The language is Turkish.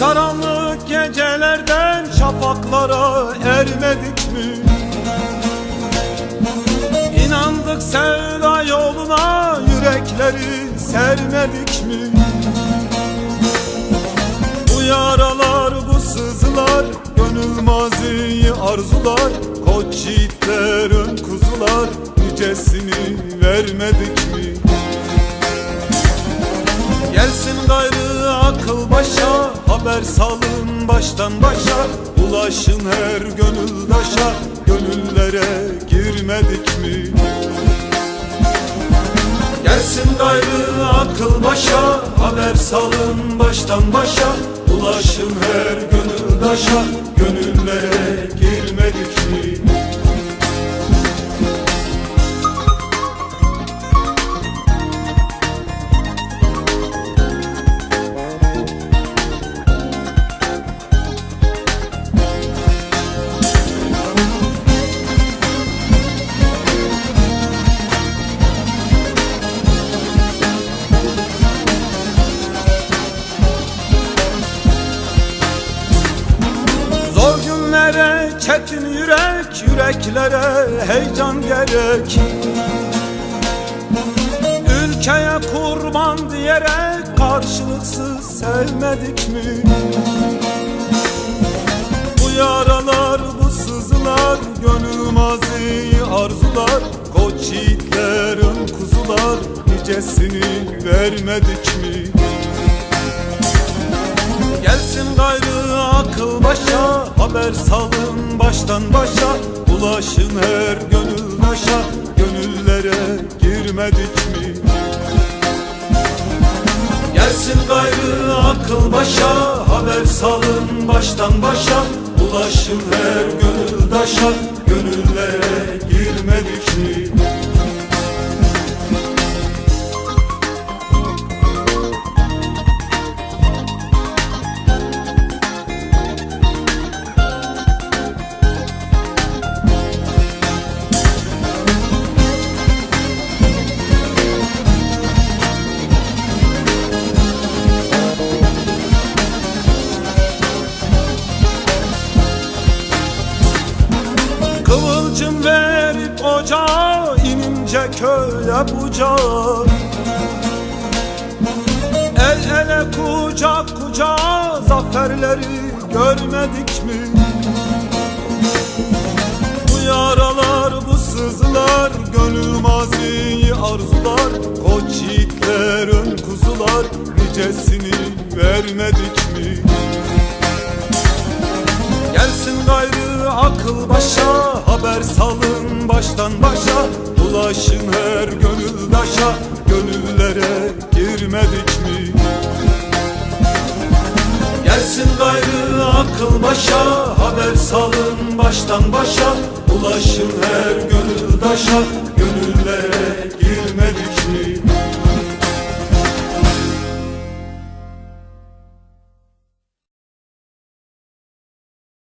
Karanlık gecelerden şafaklara ermedik mi? İnandık sevda yoluna yürekleri sermedik mi? Bu yaralar bu sızılar Gönül maziyi arzular Koç yiğitler ön kuzular Nicesini vermedik mi? Gelsin gayrı akıl başa Haber salın baştan başa. Ulaşın her gönüldaşa Gönüllere girmedik mi? Gelsin gayrı akıl başa. Haber salın baştan başa. Ulaşın her gönüldaşa Gönüllere girmedik mi? Günlere çetin yürek Yüreklere heyecan gerek Ülkeye kurban diyerek Karşılıksız sevmedik mi? Bu yaralar bu sızılar Gönül maziyi arzular Koç yiğitler kuzular Nicesini vermedik mi? Gelsin gayrı akıl başa Haber salın baştan başa Ulaşın her gönüldaşa Gönüllere girmedik mi? Gelsin gayrı akıl başa Haber salın baştan başa Ulaşın her gönüldaşa Gönüllere girmedik mi? Kıvılcım verip ocağa inince köye bucak El ele kucak kucağa zaferleri görmedik mi? Bu yaralar bu sızılar gönül maziyi arzular Koç yiğitler ön kuzular nicesini vermedik mi? Akıl başa Haber salın baştan başa. Ulaşın her gönüldaşa Gönüllere girmedik mi? Gelsin gayrı akıl başa Haber salın baştan başa. Ulaşın her gönüldaşa Gönüllere